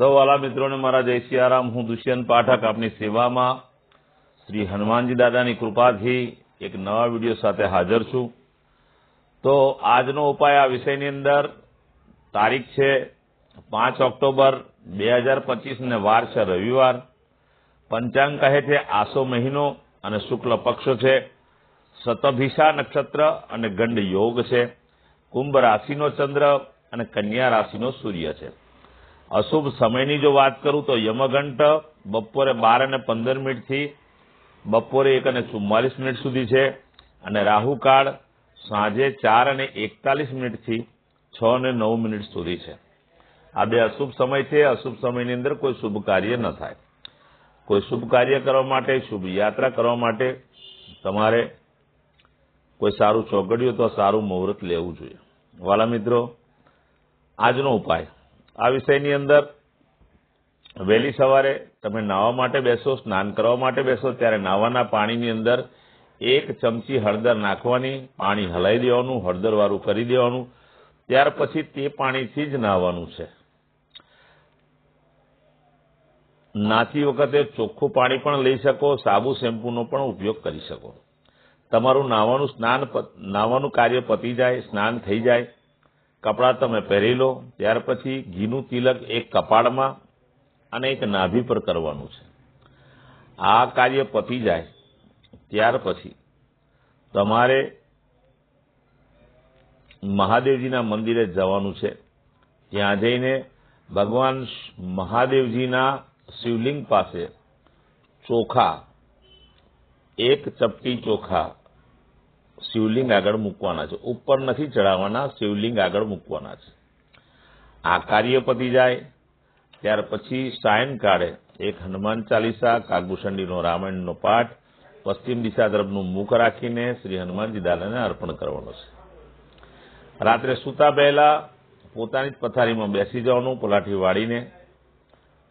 સૌ વાલા મિત્રોને મારા જય સિયારામ હું દુષ્યંત પાઠક આપની સેવામાં શ્રી હનુમાનજી દાદાની કૃપાથી એક નવા વીડિયો સાથે હાજર છું. તો આજનો ઉપાય આ વિષયની અંદર તારીખ છે પાંચ ઓક્ટોબર બે હજાર પચીસ ને વાર છે રવિવાર. પંચાંગ કહે છે આસો મહિનો અને શુક્લ પક્ષ છે. સતભિષા નક્ષત્ર અને ગંડ યોગ છે. કુંભ રાશિનો ચંદ્ર અને કન્યા રાશિનો સૂર્ય છે. અશુભ સમયની જો વાત કરું તો યમઘંટ બપોરે બાર અને પંદર મિનિટથી બપોરે એક અને ચુમ્માલીસ મિનિટ સુધી છે. અને રાહુકાળ સાંજે ચાર અને એકતાલીસ મિનિટથી છ અને નવ મિનિટ સુધી છે. આ બે અશુભ સમય છે. અશુભ સમયની અંદર કોઈ શુભ કાર્ય ન થાય. કોઈ શુભ કાર્ય કરવા માટે, શુભ યાત્રા કરવા માટે તમારે કોઈ સારું ચોગડિયું તો સારું મુહૂર્ત લેવું જોઈએ. વાલા મિત્રો, આજનો ઉપાય. આ વિષયની અંદર વહેલી સવારે તમે નાહવા માટે બેસો, સ્નાન કરવા માટે બેસો, ત્યારે નાહવાના પાણીની અંદર એક ચમચી હળદર નાખવાની, પાણી હલાવી દેવાનું, હળદર વાળું કરી દેવાનું, ત્યાર પછી તે પાણીથી જ નાહવાનું છે. નાતી વખતે ચોખ્ખું પાણી પણ લઈ શકો, સાબુ, શેમ્પૂનો પણ ઉપયોગ કરી શકો. તમારું નાહવાનું સ્નાન નાહવાનું કાર્ય પતી જાય, સ્નાન થઈ જાય કપડાં તમે પહેરી લો, ત્યાર પછી ઘીનું તિલક એક કપાળમાં અને એક નાભી પર કરવાનું છે. આ કાર્ય પતી જાય ત્યાર પછી તમારે મહાદેવજીના મંદિરે જવાનું છે. ત્યાં જઈને ભગવાન મહાદેવજીના શિવલિંગ પાસે ચોખા, એક ચપટી ચોખા શિવલિંગ આગળ મૂકવાના છે. ઉપર નથી ચડાવવાના, શિવલિંગ આગળ મૂકવાના છે. આ કાર્ય પતી જાય, ત્યાર પછી સાયંકાળે એક હનુમાન ચાલીસા, કાગભૂષણજીનો રામાયણનો પાઠ, પશ્ચિમ દિશા તરફનું મુખ રાખીને શ્રી હનુમાનજી દાદાને અર્પણ કરવાનો છે. રાત્રે સૂતા પહેલા પોતાની જ પથારીમાં બેસી જવાનું, પલાઠી વાળીને,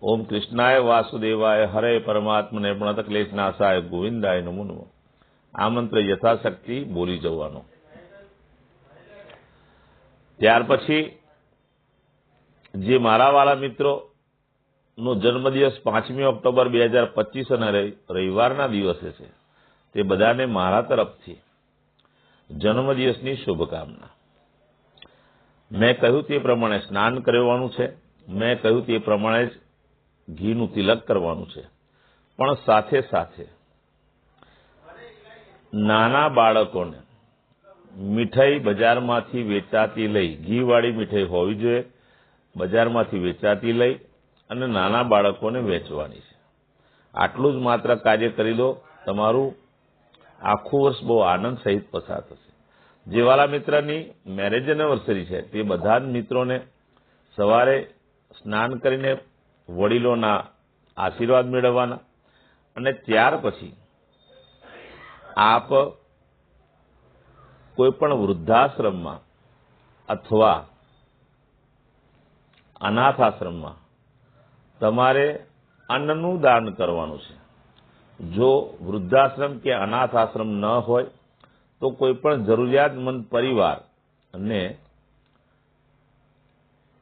ઓમ કૃષ્ણાય વાસુદેવાય, હરે પરમાત્મને પણ ક્લેશ નાશાય, ગોવિંદાય નમો નમો. આ મંત્ર યથાશક્તિ બોલી જવાનો. ત્યાર પછી જે મારા વાળા મિત્રો નો જન્મદિવસ પાંચમી ઓક્ટોબર બે હજાર પચીસ અને રવિવારના દિવસે છે, તે બધાને મારા તરફથી જન્મદિવસની શુભકામના. મેં કહ્યું તે પ્રમાણે સ્નાન કરવાનું છે, મેં કહ્યું તે પ્રમાણે જ ઘીનું તિલક કરવાનું છે, પણ સાથે સાથે નાના બાળકોને મીઠાઈ બજારમાંથી વેચાતી લઈ, ઘીવાળી મીઠાઈ હોવી જોઈએ, બજારમાંથી વેચાતી લઈ અને નાના બાળકોને વેચવાની છે. આટલું જ માત્ર કાર્ય કરી દો, તમારું આખું વર્ષ બહુ આનંદ સહિત પસાર થશે. જે વાલા મિત્રની મેરેજ એનિવર્સરી છે, તે બધા જ મિત્રોને સવારે સ્નાન કરીને વડીલોના આશીર્વાદ મેળવવાના અને ત્યાર પછી આપ કોઈ પણ વૃદ્ધાશ્રમમાં અથવા અનાથ તમારે અન્નનું દાન કરવાનું છે. જો વૃદ્ધાશ્રમ કે અનાથ આશ્રમ ન હોય, તો કોઈ પણ જરૂરિયાતમંદ પરિવાર ને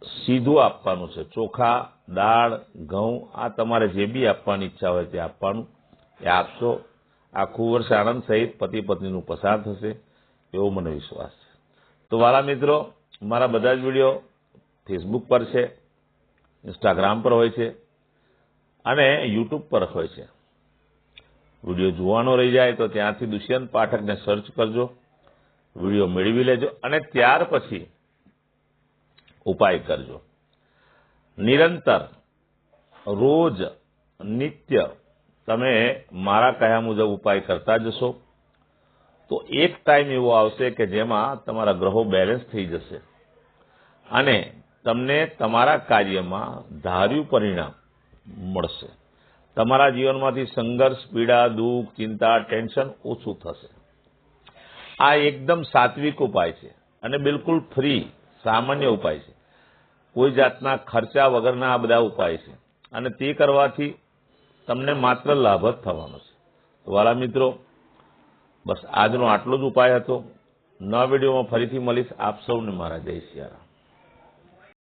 સીધું આપવાનું છે. ચોખા, દાળ, ઘઉં આ તમારે જે બી આપવાની ઈચ્છા હોય તે આપવાનું, એ આપશો. આખું વર્ષ આનંદ સહિત પતિ પત્નીનું પસાર થશે એવો મને વિશ્વાસ છે. તો વાલા મિત્રો, મારા બધા જ વીડિયો ફેસબુક પર છે ઇન્સ્ટાગ્રામ પર હોય છે, અને યુટ્યુબ પર હોય છે. વીડિયો જોવાનો રહી જાય તો ત્યાંથી દુષ્યંત પાઠકને સર્ચ કરજો, વીડિયો મેળવી લેજો, અને ત્યાર પછી ઉપાય કરજો. નિરંતર, રોજ, નિત્ય તમે મારા કહ્યા મુજબ ઉપાય કરતા જશો? તો એક ટાઈમ એવો આવશે કે જેમાં તમારા ગ્રહો બેલેન્સ થઈ જશે. અને તમને તમારા કાર્યમાં ધાર્યું પરિણામ મળશે. તમારા જીવનમાંથી સંઘર્ષ, પીડા, દુઃખ, ચિંતા, ટેન્શન ઓછું થશે. આ એકદમ સાત્વિક ઉપાય છે અને બિલકુલ ફ્રી સામાન્ય ઉપાય છે. કોઈ જાતના ખર્ચા વગરના આ બધા ઉપાય છે. અને તે કરવાથી તમને માત્ર લાભ જ થવાનો છે. તો વાલા મિત્રો, બસ આજનો આટલો જ ઉપાય હતો. નવા વિડીયોમાં ફરીથી મળીશ. આપ સૌને મારા જય સિયારામ.